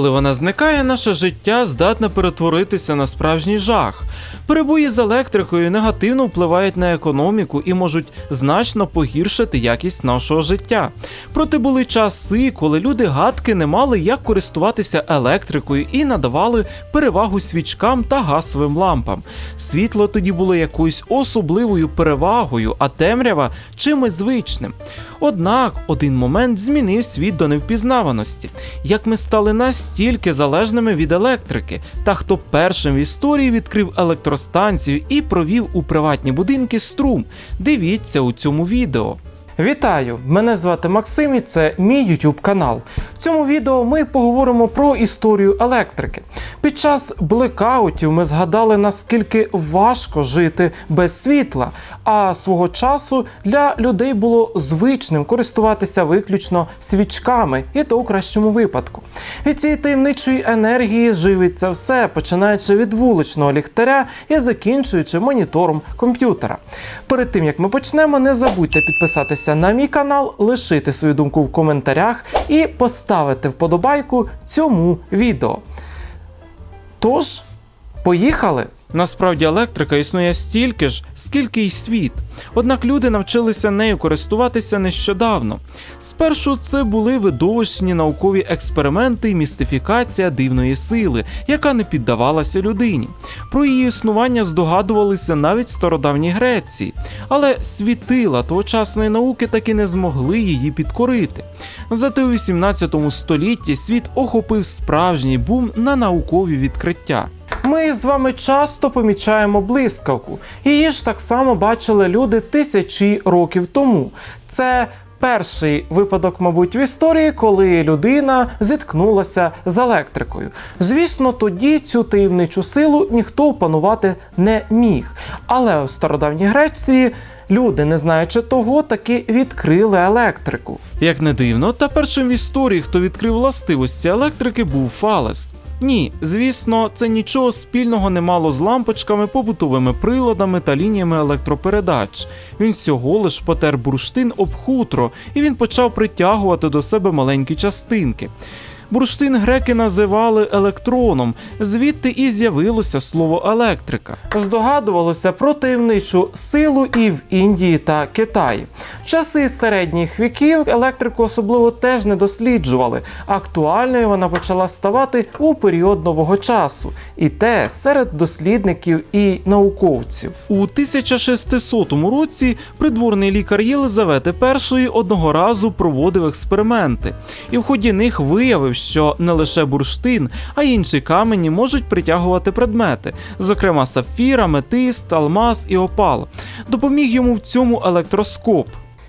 Коли вона зникає, наше життя здатне перетворитися на справжній жах. Перебої з електрикою негативно впливають на економіку і можуть значно погіршити якість нашого життя. Проте були часи, коли люди гадки не мали як користуватися електрикою і надавали перевагу свічкам та газовим лампам. Світло тоді було якоюсь особливою перевагою, а темрява чимось звичним. Однак один момент змінив світ до невпізнаваності, як ми стали настільки залежними від електрики, та хто першим в історії відкрив електростанцію і провів у приватні будинки струм. Дивіться у цьому відео. Вітаю! Мене звати Максим і це мій YouTube канал. Цьому відео ми поговоримо про історію електрики. Під час блекаутів ми згадали, наскільки важко жити без світла, а свого часу для людей було звичним користуватися виключно свічками, і то у кращому випадку. Від цієї таємничої енергії живиться все, починаючи від вуличного ліхтаря і закінчуючи монітором комп'ютера. Перед тим як ми почнемо, не забудьте підписатися на мій канал, лишити свою думку в коментарях і поставити вподобайку цьому відео. Тож, поїхали! Насправді електрика існує стільки ж, скільки й світ. Однак люди навчилися нею користуватися нещодавно. Спершу це були видовищні наукові експерименти і містифікація дивної сили, яка не піддавалася людині. Про її існування здогадувалися навіть в стародавній Греції, але світила тогочасної науки таки не змогли її підкорити. Зате у 18 столітті світ охопив справжній бум на наукові відкриття. Ми з вами часто помічаємо блискавку. Її ж так само бачили люди тисячі років тому. Це перший випадок, мабуть, в історії, коли людина зіткнулася з електрикою. Звісно, тоді цю таємничу силу ніхто опанувати не міг. Але у стародавній Греції. Люди, не знаючи того, таки відкрили електрику. Як не дивно, та першим в історії, хто відкрив властивості електрики, був Фалес. Ні, звісно, це нічого спільного не мало з лампочками, побутовими приладами та лініями електропередач. Він всього лиш потер бурштин об хутро, і він почав притягувати до себе маленькі частинки. Бурштин греки називали електроном, звідти і з'явилося слово електрика. Здогадувалося про таємничу силу і в Індії та Китаї. В часи середніх віків електрику особливо теж не досліджували. Актуальною вона почала ставати у період нового часу, і те серед дослідників і науковців. У 1600 році придворний лікар Єлизавети І одного разу проводив експерименти, і в ході них виявив, що не лише бурштин, а й інші камені можуть притягувати предмети, зокрема сапфір, аметист, алмаз і опал. Допоміг йому в цьому електроскоп.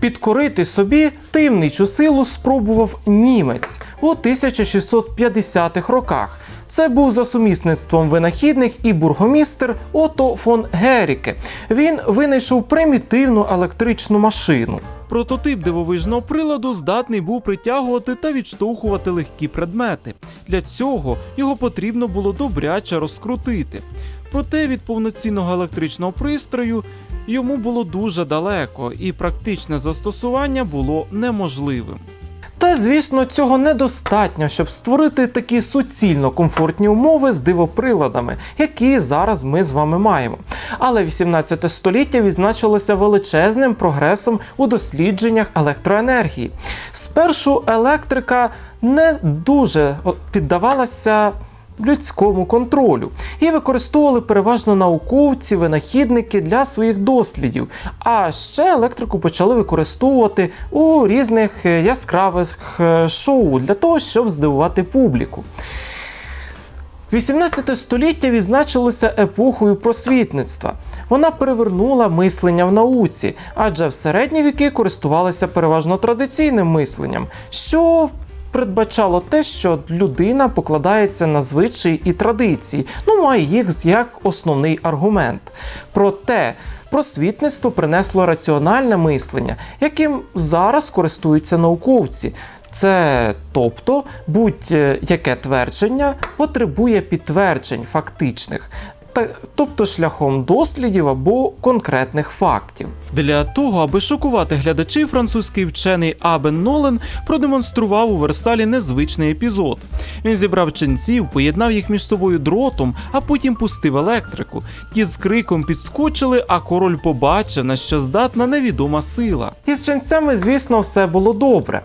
Підкорити собі таємничу силу спробував німець у 1650-х роках. Це був за сумісництвом винахідник і бургомістер Ото фон Геріке. Він винайшов примітивну електричну машину. Прототип дивовижного приладу здатний був притягувати та відштовхувати легкі предмети. Для цього його потрібно було добряче розкрутити. Проте від повноцінного електричного пристрою йому було дуже далеко, і практичне застосування було неможливим. Та, звісно, цього недостатньо, щоб створити такі суцільно комфортні умови з дивоприладами, які зараз ми з вами маємо. Але 18 століття відзначилося величезним прогресом у дослідженнях електроенергії. Спершу електрика не дуже піддавалася людському контролю і використовували переважно науковці, винахідники для своїх дослідів. А ще електрику почали використовувати у різних е, яскравих е, шоу для того, щоб здивувати публіку. 18 століття відзначилося епохою просвітництва. Вона перевернула мислення в науці, адже в середні віки користувалися переважно традиційним мисленням, що передбачало те, що людина покладається на звичаї і традиції, ну має їх як основний аргумент. Проте просвітництво принесло раціональне мислення, яким зараз користуються науковці. Це тобто будь-яке твердження потребує підтверджень фактичних. Та, тобто шляхом дослідів або конкретних фактів. Для того, аби шокувати глядачів, французький вчений Абен Нолен продемонстрував у Версалі незвичний епізод. Він зібрав ченців, поєднав їх між собою дротом, а потім пустив електрику. Ті з криком підскочили, а король побачив, на що здатна невідома сила. Із ченцями, звісно, все було добре.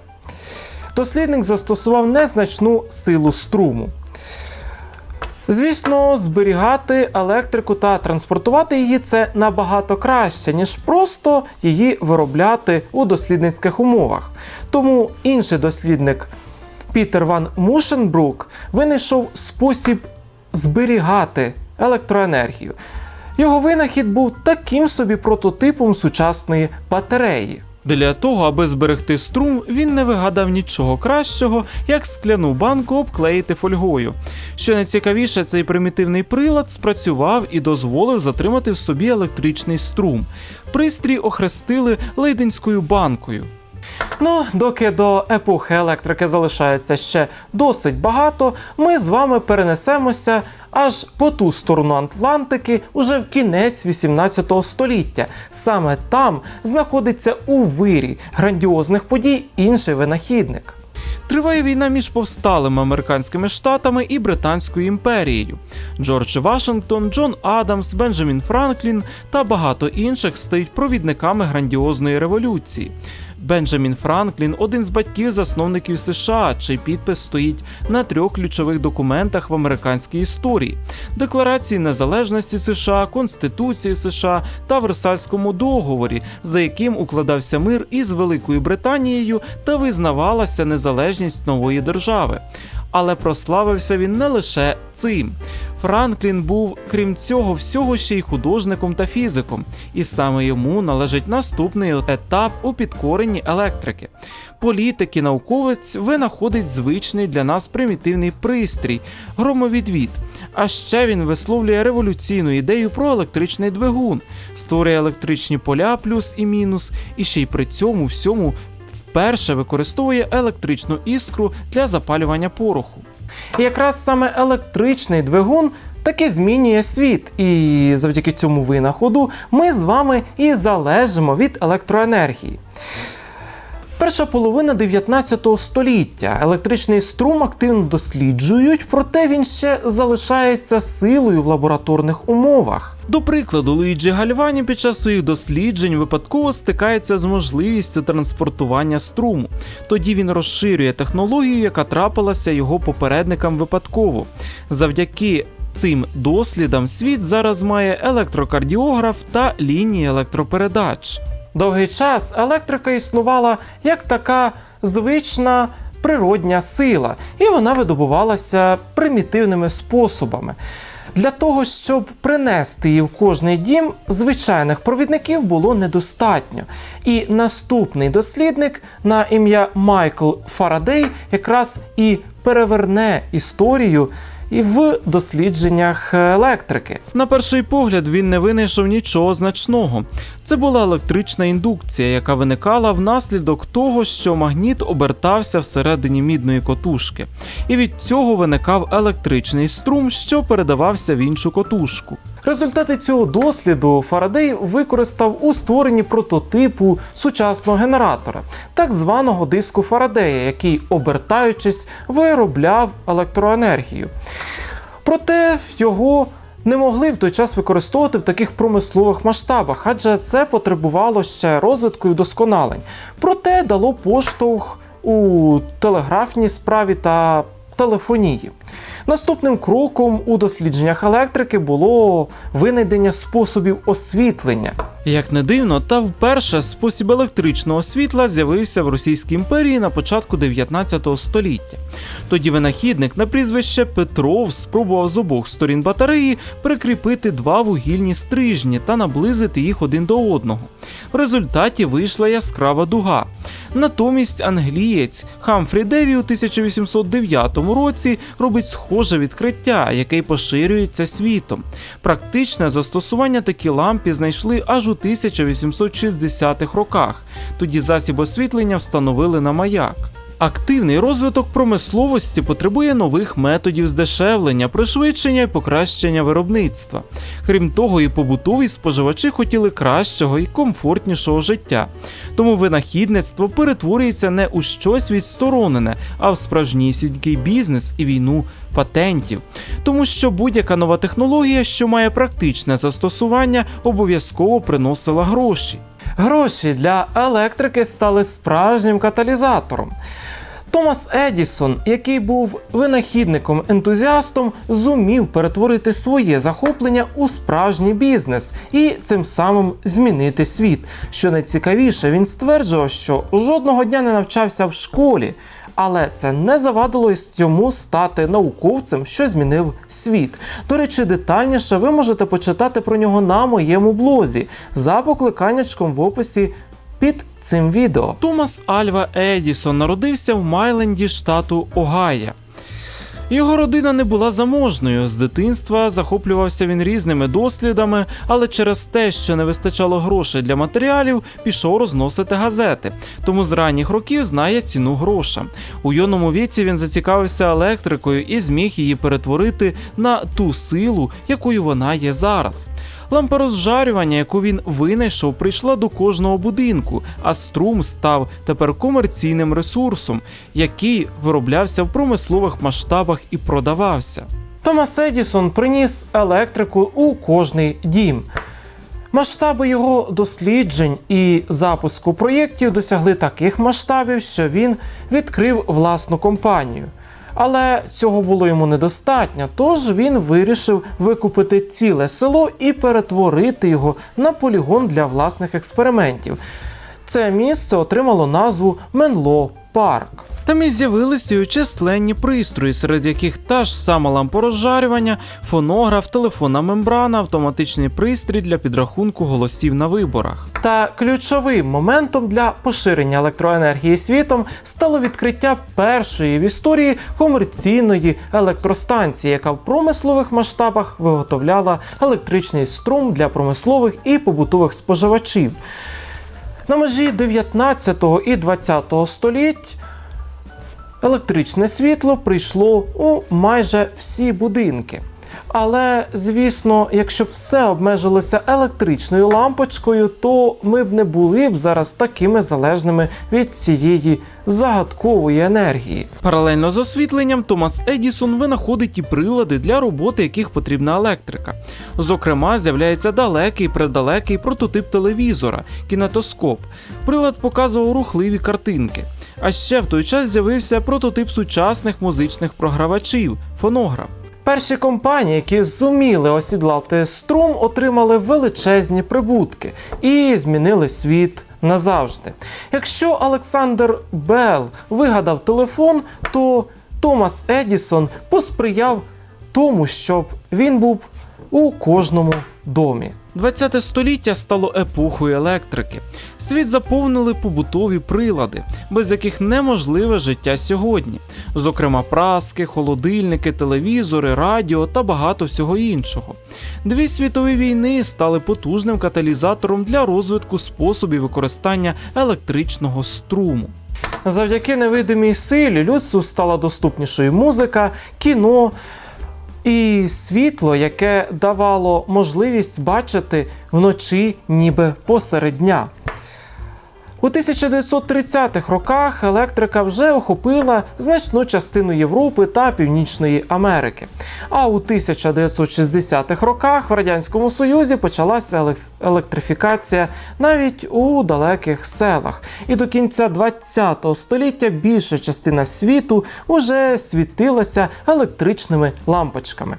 Дослідник застосував незначну силу струму. Звісно, зберігати електрику та транспортувати її це набагато краще, ніж просто її виробляти у дослідницьких умовах. Тому інший дослідник Пітер Ван Мушенбрук винайшов спосіб зберігати електроенергію. Його винахід був таким собі прототипом сучасної батареї. Для того, аби зберегти струм, він не вигадав нічого кращого, як скляну банку обклеїти фольгою. Що найцікавіше, цей примітивний прилад спрацював і дозволив затримати в собі електричний струм. Пристрій охрестили лейденською банкою. Ну, доки до епохи електрики залишається ще досить багато, ми з вами перенесемося аж по ту сторону Атлантики, уже в кінець 18 століття. Саме там знаходиться у вирі грандіозних подій інший винахідник. Триває війна між повсталими американськими штатами і Британською імперією. Джордж Вашингтон, Джон Адамс, Бенджамін Франклін та багато інших стають провідниками грандіозної революції. Бенджамін Франклін один з батьків засновників США, чий підпис стоїть на трьох ключових документах в американській історії: Декларації незалежності США, Конституції США та Версальському договорі, за яким укладався мир із Великою Британією та визнавалася незалежність нової держави. Але прославився він не лише цим. Франклін був, крім цього, всього ще й художником та фізиком, і саме йому належить наступний етап у підкоренні електрики. Політик і науковець винаходить звичний для нас примітивний пристрій громовідвід. А ще він висловлює революційну ідею про електричний двигун, створює електричні поля плюс і мінус, і ще й при цьому всьому вперше використовує електричну іскру для запалювання пороху. І якраз саме електричний двигун таки змінює світ, і завдяки цьому винаходу ми з вами і залежимо від електроенергії. Перша половина 19 століття електричний струм активно досліджують, проте він ще залишається силою в лабораторних умовах. До прикладу, Луїджі Гальвані під час своїх досліджень випадково стикається з можливістю транспортування струму. Тоді він розширює технологію, яка трапилася його попередникам випадково. Завдяки цим дослідам світ зараз має електрокардіограф та лінії електропередач. Довгий час електрика існувала як така звична природня сила, і вона видобувалася примітивними способами. Для того, щоб принести її в кожний дім, звичайних провідників було недостатньо. І наступний дослідник на ім'я Майкл Фарадей якраз і переверне історію і в дослідженнях електрики. На перший погляд він не винайшов нічого значного. Це була електрична індукція, яка виникала внаслідок того, що магніт обертався всередині мідної котушки, і від цього виникав електричний струм, що передавався в іншу котушку. Результати цього досліду Фарадей використав у створенні прототипу сучасного генератора, так званого диску Фарадея, який, обертаючись, виробляв електроенергію. Проте його не могли в той час використовувати в таких промислових масштабах, адже це потребувало ще розвитку і вдосконалень. Проте дало поштовх у телеграфній справі та телефонії. Наступним кроком у дослідженнях електрики було винайдення способів освітлення. Як не дивно, та вперше спосіб електричного світла з'явився в Російській імперії на початку 19 століття. Тоді винахідник на прізвище Петров спробував з обох сторін батареї прикріпити два вугільні стрижні та наблизити їх один до одного. В результаті вийшла яскрава дуга. Натомість англієць Хамфрі Деві у 1809 році робить схоже відкриття, яке поширюється світом. Практичне застосування такі лампі знайшли аж у 1860-х роках. Тоді засіб освітлення встановили на маяк. Активний розвиток промисловості потребує нових методів здешевлення, пришвидшення і покращення виробництва. Крім того, і побутові споживачі хотіли кращого і комфортнішого життя. Тому винахідництво перетворюється не у щось відсторонене, а в справжнісінький бізнес і війну патентів. Тому що будь-яка нова технологія, що має практичне застосування, обов'язково приносила гроші. Гроші для електрики стали справжнім каталізатором. Томас Едісон, який був винахідником-ентузіастом, зумів перетворити своє захоплення у справжній бізнес і цим самим змінити світ. Що найцікавіше, він стверджував, що жодного дня не навчався в школі, але це не завадило йому стати науковцем, що змінив світ. До речі, детальніше ви можете почитати про нього на моєму блозі за покликаннячком в описі під цим відео. Томас Альва Едісон народився в Майленді, штату Огайо. Його родина не була заможною. З дитинства захоплювався він різними дослідами, але через те, що не вистачало грошей для матеріалів, пішов розносити газети. Тому з ранніх років знає ціну гроша. У юному віці він зацікавився електрикою і зміг її перетворити на ту силу, якою вона є зараз. Лампа розжарювання, яку він винайшов, прийшла до кожного будинку, а струм став тепер комерційним ресурсом, який вироблявся в промислових масштабах і продавався. Томас Едісон приніс електрику у кожний дім. Масштаби його досліджень і запуску проєктів досягли таких масштабів, що він відкрив власну компанію. Але цього було йому недостатньо, тож він вирішив викупити ціле село і перетворити його на полігон для власних експериментів. Це місце отримало назву Менло Парк. Там і з'явилися й численні пристрої, серед яких та ж сама лампорозжарювання, фонограф, телефонна мембрана, автоматичний пристрій для підрахунку голосів на виборах. Та ключовим моментом для поширення електроенергії світом стало відкриття першої в історії комерційної електростанції, яка в промислових масштабах виготовляла електричний струм для промислових і побутових споживачів. На межі 19 і 20 століть електричне світло прийшло у майже всі будинки. Але, звісно, якщо б все обмежилося електричною лампочкою, то ми б не були б зараз такими залежними від цієї загадкової енергії. Паралельно з освітленням Томас Едісон винаходить і прилади, для роботи яких потрібна електрика. Зокрема, з'являється далекий предалекий прототип телевізора кінетоскоп. Прилад показував рухливі картинки. А ще в той час з'явився прототип сучасних музичних програвачів фонограф. Перші компанії, які зуміли осідлати струм, отримали величезні прибутки і змінили світ назавжди. Якщо Олександр Белл вигадав телефон, то Томас Едісон посприяв тому, щоб він був у кожному домі. 20 століття стало епохою електрики. Світ заповнили побутові прилади, без яких неможливе життя сьогодні, зокрема праски, холодильники, телевізори, радіо та багато всього іншого. Дві світові війни стали потужним каталізатором для розвитку способів використання електричного струму. Завдяки невидимій силі людству стала доступнішою музика, кіно і світло, яке давало можливість бачити вночі ніби посеред дня. У 1930-х роках електрика вже охопила значну частину Європи та Північної Америки. А у 1960-х роках в Радянському Союзі почалася електрифікація навіть у далеких селах. І до кінця 20-го століття більша частина світу уже світилася електричними лампочками.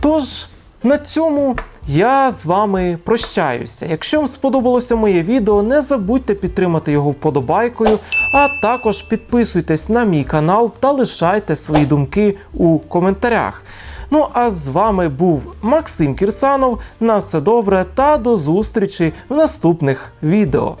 Тож на цьому я з вами прощаюся. Якщо вам сподобалося моє відео, не забудьте підтримати його вподобайкою, а також підписуйтесь на мій канал та лишайте свої думки у коментарях. Ну а з вами був Максим Кірсанов. На все добре та до зустрічі в наступних відео.